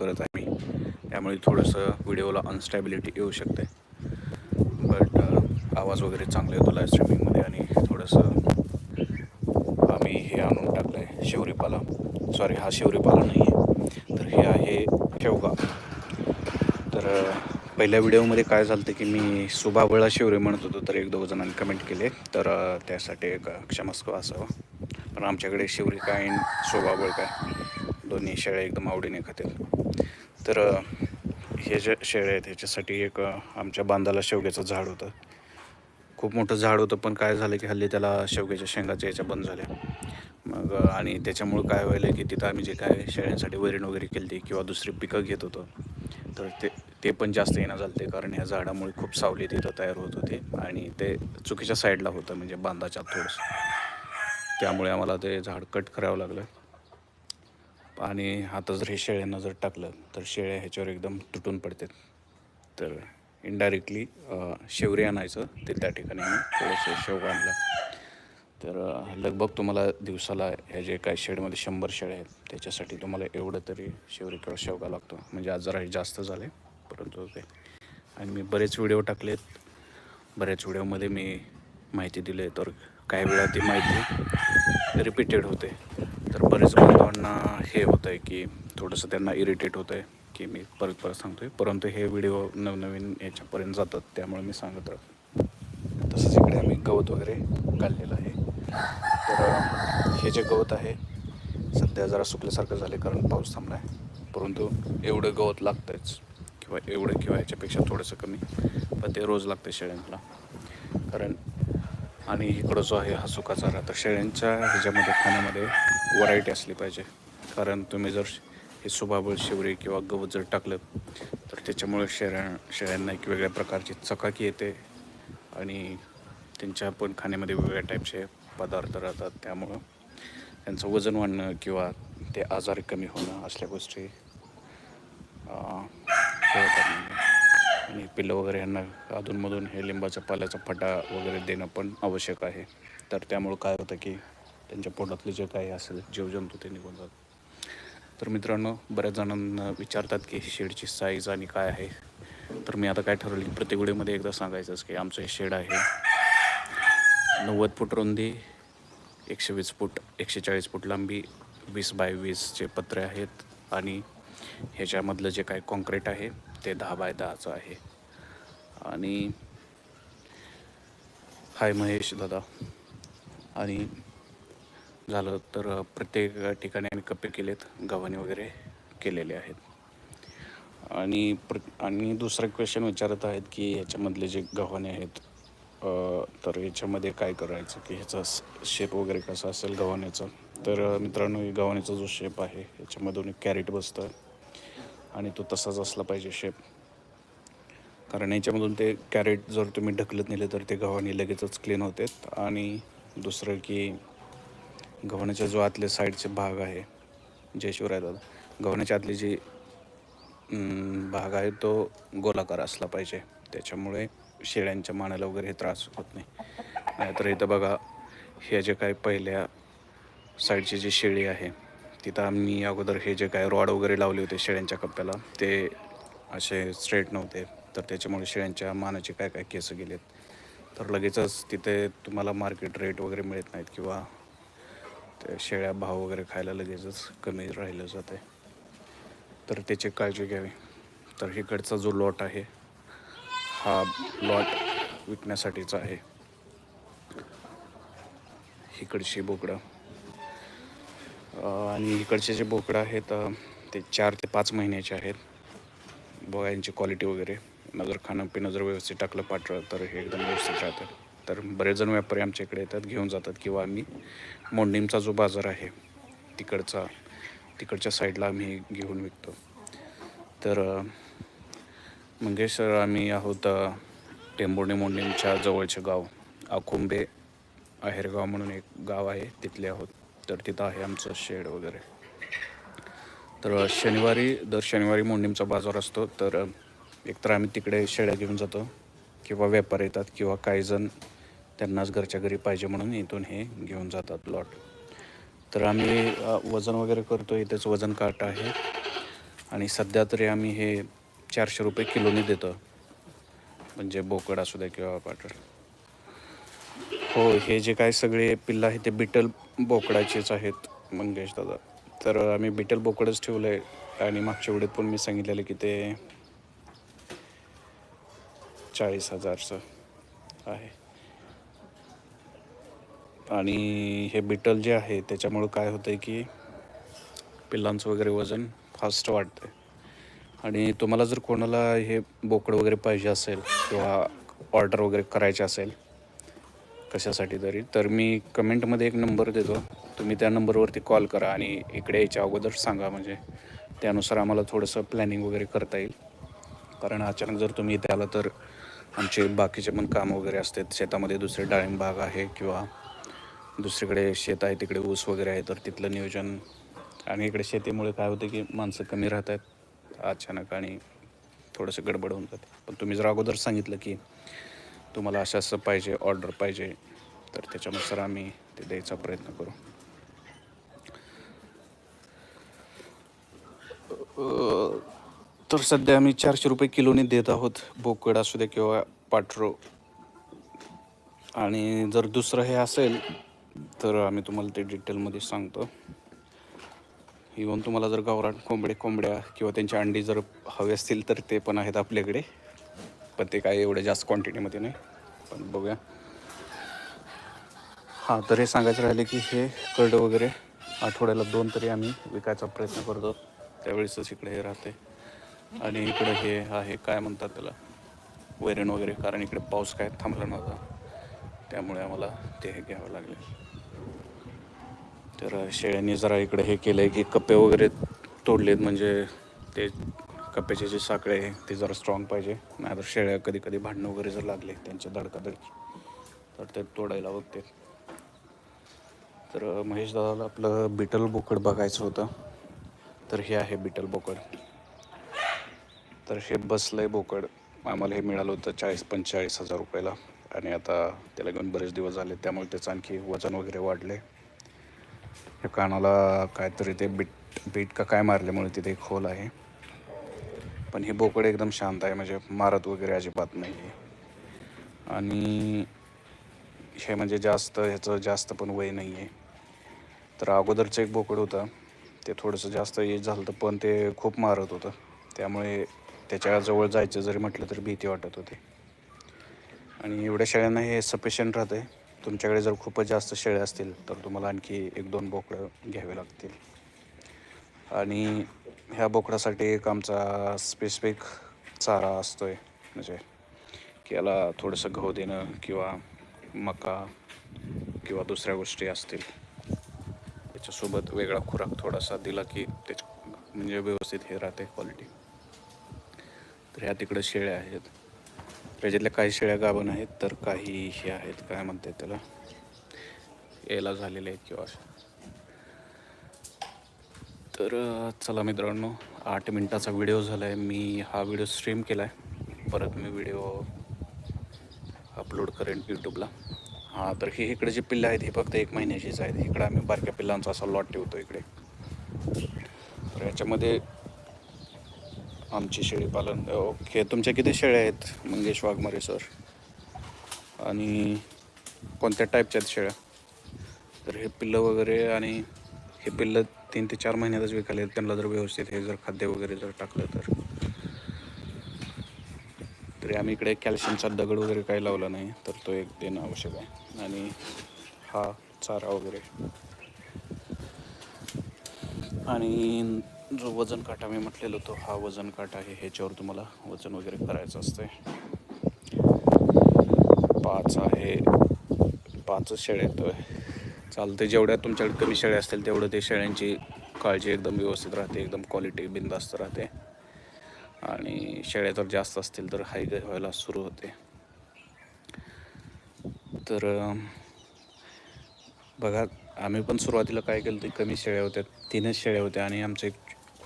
करत आहे मी. त्यामुळे थोडंसं व्हिडिओला अनस्टॅबिलिटी येऊ शकते. बट आवाज वगैरे चांगला येतो लाईव्ह स्ट्रीमिंगमध्ये आणि थोडंसं आम्ही हे आणून टाकलं आहे शेवरीपाला सॉरी हा शेवरीपाला नाही आहे. तर हे आहे शेवगा तर पहिल्या व्हिडिओमध्ये काय झालं होतं की मी सुभाबळा शिवरे म्हणत होतो तर एक दोघं जणांनी कमेंट केले. तर त्यासाठी एक क्षमस्व असावं. पण आमच्याकडे शिवरी काय आणि काय? दोन्ही शेळ्या एकदम आवडीने खातील. तर हे जे शेळ्या आहेत ह्याच्यासाठी एक आमच्या बांधाला शेवग्याचं झाड होतं. खूप मोठं झाड होतं पण काय झालं की हल्ली त्याला शेवग्याच्या शेंगाच्या याच्या बंद झाल्या. मग आणि त्याच्यामुळं काय व्हायलं की तिथं आम्ही जे काय शेळ्यांसाठी वैरण वगैरे केली ती किंवा दुसरी पिकं घेत होतो तर ते ते पण जास्त येणं झालं ते कारण ह्या झाडामुळे खूप सावली तिथं तयार होत होते आणि ते चुकीच्या साईडला होतं म्हणजे बांधाच्या थोडंसं. त्यामुळे आम्हाला ते झाड कट करावं लागलं. आणि आता जर हे शेळ्यांना जर टाकलं तर शेळ्या ह्याच्यावर एकदम तुटून पडतात. तर इनडायरेक्टली शेवरी आणायचं ते त्या ठिकाणी मी थोडंसं शेवगा आणलं. तर लगभग तुम्हाला दिवसाला ह्या जे काही शेडमध्ये शंभर शेळ्या आहेत त्याच्यासाठी तुम्हाला एवढं तरी शेवरी किंवा शेवगा लागतो. म्हणजे आज जरा हे जास्त झाले परंतु ते आणि मी बरेच व्हिडिओ टाकलेत. बऱ्याच व्हिडिओमध्ये मी माहिती दिली आहे तर काही वेळा ती माहिती रिपीटेड होते. तर बरेच बांधवांना हे होतं आहे की थोडंसं त्यांना इरिटेट होतं आहे की मी परत परत सांगतो आहे परंतु हे व्हिडिओ नवनवीन याच्यापर्यंत जातात त्यामुळे मी सांगत राहतो. तसंच इकडे आम्ही गवत वगैरे काढलेलं आहे. तर हे जे गवत आहे सध्या जरा सुकल्यासारखं झाले कारण पाऊस थांबला आहे परंतु एवढं गवत लागतंच किंवा एवढं किंवा याच्यापेक्षा थोडंसं कमी पण ते रोज लागतं शेळ्यांना. कारण आणि इकडं जो आहे हा सुका चारा तर शेळ्यांच्या ह्याच्यामध्ये खाण्यामध्ये व्हरायटी असली पाहिजे. कारण तुम्ही जर हे सुबाबळ शिवरे किंवा गवत जर टाकलं तर त्याच्यामुळे शेळ्या शेळ्यांना एक वेगळ्या प्रकारची चकाकी येते आणि त्यांच्या पण खाण्यामध्ये वेगळ्या टाईपचे पदार्थ राहतात. त्यामुळं त्यांचं वजन वाढणं किंवा ते आजार कमी होणं असल्या गोष्टी आणि पिल्लं वगैरे यांना अधूनमधून हे लिंबाच्या पाल्याचा फटा वगैरे देणं पण आवश्यक आहे. तर त्यामुळं काय होतं की त्यांच्या पोटातले जे काही असेल जीवजंतू ते निघून जातात. तर मित्रांनो बऱ्याच जणांना विचारतात की शेडची साईज आणि काय आहे? तर मी आता काय ठरवलं की प्रत्येक व्हिडिओमध्ये एकदा सांगायचंच की आमचं हे शेड आहे नव्वद फूट रुंदी एकशे वीस फूट एकशे चाळीस फूट लांबी वीस बाय वीसचे पत्रे आहेत आणि ह्याच्यामधलं जे काय कॉन्क्रीट आहे ते दहा बाय दहाचं आहे. आणि हाय महेश दादा. आणि झालं तर प्रत्येक ठिकाणी आम्ही कप्पे केलेत गव्हाणे वगैरे केलेले आहेत. आणि प्र आणि दुसरा क्वेश्चन विचारत आहेत की याच्यामधले जे गव्हाणे आहेत तर याच्यामध्ये काय करायचं? की ह्याचा शेप वगैरे कसा असेल गव्हाण्याचा? तर मित्रांनो हे गव्हाण्याचा जो शेप आहे याच्यामधून एक कॅरेट बसतं आणि तो तसाच असला पाहिजे शेप कारण याच्यामधून ते कॅरेट जर तुम्ही ढकलत नेले तर ते गव्हाणे लगेचच क्लीन होतात. आणि दुसरं की गव्हाण्याच्या जो आतले साईडचे भाग आहे जय शिवराय दादा गव्हाण्याच्या आतली जी भाग आहे तो गोलाकार असला पाहिजे. त्याच्यामुळे शेळ्यांच्या मानाला वगैरे हे त्रास होत नाही. नाहीतर इथं बघा हे जे काय पहिल्या साईडची जी शेळी आहे तिथं आम्ही अगोदर हे जे काय रॉड वगैरे लावले होते शेळ्यांच्या कप्प्याला ते असे स्ट्रेट नव्हते. तर त्याच्यामुळे शेळ्यांच्या मानाचे काय काय केस गेलेत. तर लगेचच तिथे तुम्हाला मार्केट रेट वगैरे मिळत नाहीत किंवा शेळ्या भाव वगैरे खायला लगेचच कमी राहिलं जात आहे तर त्याची काळजी घ्यावी. तर इकडचा जो लॉट आहे हा लॉट विकण्यासाठीचा आहे. इकडची बोकडं. आणि इकडचे जे बोकडं आहेत ते चार ते पाच महिन्याचे आहेत. बघा यांची क्वालिटी वगैरे. नजर जर खाणं पिणं जर व्यवस्थित टाकलं पाठवलं तर हे एकदम व्यवस्थित राहतं. तर बरेच जण व्यापारी आमच्या इकडे येतात घेऊन जातात किंवा आम्ही मोंडीमचा जो बाजार आहे तिकडचा तिकडच्या साईडला आम्ही घेऊन विकतो. तर मंगेशर सर आम्ही आहोत टेंबोर्णी मोंडीमच्या जवळचे गाव. आकुंबे आहेरगाव म्हणून एक गाव आहे तिथले आहोत. तर तिथं आहे आमचं शेड वगैरे. तर शनिवारी दर शनिवारी मोंडीमचा बाजार असतो. तर एकतर आम्ही तिकडे शेड्या घेऊन जातो किंवा व्यापार येतात किंवा काही जण त्यांनाच घरच्या घरी पाहिजे म्हणून इथून हे घेऊन जातात लॉट तर आम्ही वजन वगैरे करतो इथेच वजन काट आहे. आणि सध्या तरी आम्ही हे चारशे रुपये किलोने देतो. म्हणजे बोकड असू द्या किंवा पाटळ. हो हे जे काय सगळे पिल्लं आहेत ते बिटल बोकडाचेच आहेत मंगेश दादा. तर आम्ही बिटल बोकडच ठेवलं आहे आणि मागच्या वेळेत पण मी सांगितलेलं की ते चाळीस हजारचं आहे. आणि हे बिटल जे आहे त्याच्यामुळं काय होतं आहे की पिल्लांचं वगैरे वजन फास्ट वाढतं आणि तुम्हाला जर कोणाला हे बोकड वगैरे पाहिजे असेल किंवा ऑर्डर वगैरे करायची असेल कशासाठी तरी तर मी कमेंटमध्ये एक नंबर देतो. तुम्ही त्या नंबरवरती कॉल करा आणि इकडे यायच्या अगोदर सांगा. म्हणजे त्यानुसार आम्हाला थोडंसं प्लॅनिंग वगैरे करता येईल. कारण अचानक जर तुम्ही इथे आला तर आमचे बाकीचे पण काम वगैरे असतात. शेतामध्ये दुसरे डाळिंब बाग आहे किंवा दुसरीकडे शेत आहे तिकडे ऊस वगैरे आहे तर तिथलं नियोजन. आणि इकडे शेतीमुळे काय होतं की माणसं कमी राहत आहेत अचानक आणि थोडंसं गडबड होऊन जाते. पण तुम्ही जर अगोदर सांगितलं की तुम्हाला असं असं पाहिजे ऑर्डर पाहिजे तर त्याच्यानुसार आम्ही ते द्यायचा प्रयत्न करू. तर सध्या आम्ही चारशे रुपये किलोने देत आहोत बोकड असू दे किंवा पाठरो. आणि जर दुसरं हे असेल तर आम्ही तुम्हाला ते डिटेलमध्ये सांगतो. इवन तुम्हाला जर गावरान कोंबडे कोंबड्या किंवा त्यांची अंडी जर हवे असतील तर ते पण आहेत आपल्याकडे. पण ते काय एवढं जास्त क्वांटिटीमध्ये नाही. पण बघूया. हां तर हे सांगायचं राहिले की हे कर्ड वगैरे आठवड्याला दोन तरी आम्ही विकायचा प्रयत्न करतो. त्यावेळेसच इकडे हे राहते आणि इकडे हे आहे काय म्हणतात त्याला वैरण वगैरे कारण इकडे पाऊस काय थांबला नव्हता. त्यामुळे आम्हाला ते हे घ्यावं लागले. तर शेळ्यांनी जरा इकडे हे केलं आहे की कप्पे वगैरे तोडलेत म्हणजे ते कप्प्याचे जे साखळे आहे ते जरा स्ट्रॉंग पाहिजे. नाहीतर शेळ्या कधी कधी भांडणं वगैरे जर लागले त्यांच्या धडकाधडकी. तर ते तोडायला बघते तर महेश दादाला आपलं बिटल बोकड बघायचं होतं. तर हे आहे बिटल बोकड. तर हे बसलंय बोकड. आम्हाला हे मिळालं होतं चाळीस पंचेचाळीस हजार रुपयाला. आणि आता त्याला घेऊन बरेच दिवस झाले त्यामुळे त्याचं आणखी वजन वगैरे वाढले या कानाला काहीतरी ते बीट बीट का काय मारल्यामुळे तिथे एक खोल आहे. पण हे बोकड एकदम शांत आहे म्हणजे मारत वगैरे अजिबात नाही आहे आणि हे म्हणजे जास्त ह्याचं जास्त पण वय नाही आहे तर अगोदरचं एक बोकड होतं ते थोडंसं जास्त एज झालं होतं पण ते खूप मारत होतं. त्यामुळे त्याच्याजवळ जायचं जरी म्हटलं तर भीती वाटत होती. आणि एवढ्या शाळांना हे सफिशियंट राहतं आहे तुमच्याकडे जर खूपच जास्त शेळ्या असतील तर तुम्हाला आणखी एक दोन बोकडं घ्यावे लागतील. आणि ह्या बोकडासाठी एक आमचा स्पेसिफिक चारा असतो आहे म्हणजे की याला थोडंसं गहू देणं किंवा मका किंवा दुसऱ्या गोष्टी असतील. त्याच्यासोबत वेगळा खुराक थोडासा दिला की त्याच्या म्हणजे व्यवस्थित हे राहते क्वालिटी तर ह्या तिकडं शेळ्या आहेत. त्याच्यातल्या काही शेळ्या गाभण आहेत तर काही हे आहेत. काय म्हणतात त्याला? यायला झालेले आहेत किंवा अशा. तर चला मित्रांनो आठ मिनटाचा व्हिडिओ झाला आहे मी हा व्हिडिओ स्ट्रीम केला आहे परत मी व्हिडिओ अपलोड करेन यूट्यूबला हां तर हे इकडे जे पिल्लं आहेत हे फक्त एक महिन्याचीच आहेत. इकडे आम्ही बारक्या पिल्लांचा असा लॉट ठेवतो इकडे. तर याच्यामध्ये आमची शेळीपालन ओके तुमच्या किती शेळ्या आहेत मंगेश वाघमारे सर? आणि कोणत्या टाईपच्या आहेत शेळ्या? तर हे पिल्लं वगैरे आणि हे पिल्लं तीन ते चार महिन्यातच विकायला आहेत. त्यांना जर व्यवस्थित हे जर खाद्य वगैरे जर टाकलं तर. तरी आम्ही इकडे कॅल्शियमचा दगड वगैरे काही लावला नाही तर तो एक देणं आवश्यक आहे. आणि हा चारा वगैरे. आणि जो वजन काटा मी म्हटलेलो तो हा वजन काटा आहे ह्याच्यावर तुम्हाला वजन वगैरे करायचं असते पाच आहे. पाच शेळ्या येतोय चालते जेवढ्या तुमच्याकडे कमी शेळ्या असतील तेवढं ते शेळ्यांची काळजी एकदम व्यवस्थित राहते एकदम क्वालिटी बिंदास्त राहते. आणि शेळ्या जर जास्त असतील तर हाय व्हायला सुरू होते. तर बघा आम्ही पण सुरुवातीला काय केलं ते कमी शेळ्या होत्या तीनच शेळ्या होत्या आणि आमचं एक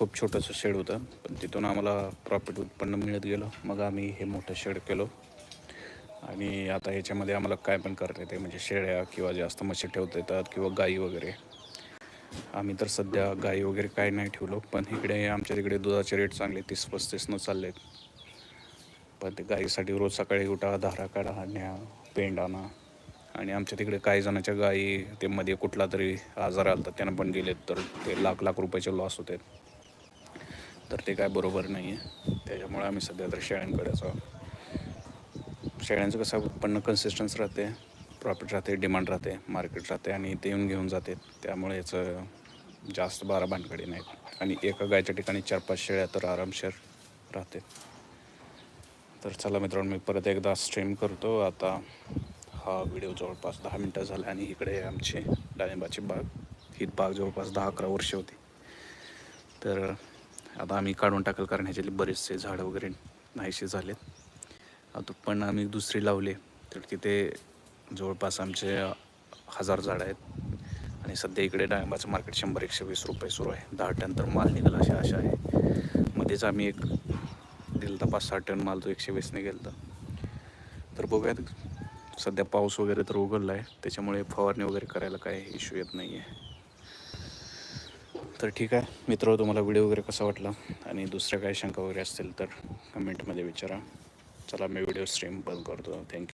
खूप छोटंसं शेड होतं पण तिथून आम्हाला प्रॉफिट उत्पन्न मिळत गेलं. मग आम्ही हे मोठं शेड केलो. आणि आता ह्याच्यामध्ये आम्हाला काय पण करता येते म्हणजे शेळ्या किंवा जास्त म्हशी ठेवता येतात किंवा गाई वगैरे. आम्ही तर सध्या गाई वगैरे काय नाही ठेवलो पण इकडे आमच्या तिकडे दुधाचे रेट चांगले तीस पस्तीसनं चालले आहेत पण ते गाईसाठी रोज सकाळी उठा धारा काढा न्या पेंड आणा. आणि आमच्या तिकडे काही जणांच्या गायी ते मध्ये कुठला तरी आजार आला तर त्यांना पण गेलेत तर ते लाख लाख रुपयाचे लॉस होते तर ते काय बरोबर नाही आहे त्याच्यामुळे आम्ही सध्या तर शेळ्यांकडेच आहोत शेळ्यांचं कसं उत्पन्न कन्सिस्टन्स राहते प्रॉफिट राहते डिमांड राहते मार्केट राहते आणि ते येऊन घेऊन जाते. त्यामुळे याचं जास्त बारा भानगडी नाहीत. आणि एका गायच्या ठिकाणी चार पाच शेळ्या तर आरामशीर राहते. तर चला मित्रांनो मी परत एकदा स्ट्रीम करतो. आता हा व्हिडिओ जवळपास दहा मिनटं झाला आणि इकडे आमची डाळिंबाची बाग. ही बाग जवळपास दहा अकरा वर्ष होती. तर आता आम्ही काढून टाकल कारण ह्याच्यातले बरेचसे झाडं वगैरे नाहीसे झालेत. आता पण आम्ही दुसरी लावली तर तिथे जवळपास आमचे हजार झाडं आहेत. आणि सध्या इकडे डाळिंबाचं मार्केट शंभर एकशे वीस रुपये सुरू आहे. दहा टन तर माल निघाला अशा आशा आहे. मध्येच आम्ही एक दिलता पाच सहा टन माल तो एकशे वीसने गेलता. तर बघूयात सध्या पाऊस वगैरे तर उघडला आहे त्याच्यामुळे फवारणी वगैरे करायला काय इश्यू येत नाही आहे तर ठीक आहे. मित्र तुम्हाला व्हिडिओ वगैरे कसा वाटला? आणि दुसऱ्या काही शंका वगैरे असतील तर कमेंटमध्ये विचारा. चला मी व्हिडिओ स्ट्रीम बंद करतो. थँक्यू